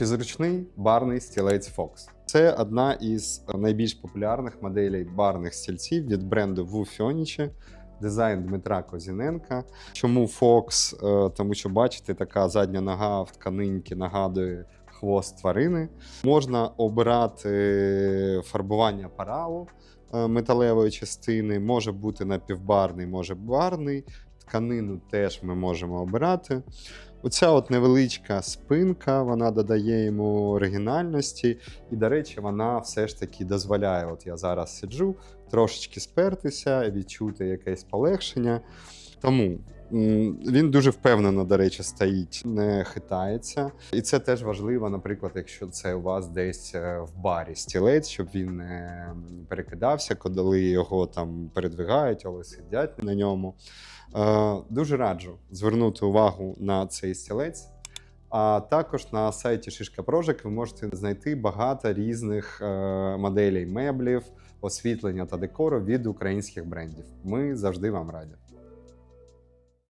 Чи зручний барний стілець Fox? Це одна із найбільш популярних моделей барних стільців від бренду Wu Furniture. Дизайн Дмитра Козіненка. Чому Fox? Е, Тому що бачите, така задня нога в тканинці нагадує хвост тварини. Можна обирати фарбування паралу е, металевої частини, може бути напівбарний, може барний. Тканину теж ми можемо обирати. Оця от невеличка спинка, вона додає йому оригінальності, і, до речі, вона все ж таки дозволяє. От я зараз сиджу, трошечки спертися, відчути якесь полегшення. Тому він дуже впевнено, до речі, стоїть, не хитається. І це теж важливо, наприклад, якщо це у вас десь е, в барі стілець, щоб він не перекидався, коли його там передвигають, але сидять на ньому. Е, Дуже раджу звернути увагу на цей стілець. А також на сайті Шишка Project ви можете знайти багато різних е, моделей меблів, освітлення та декору від українських брендів. Ми завжди вам раді.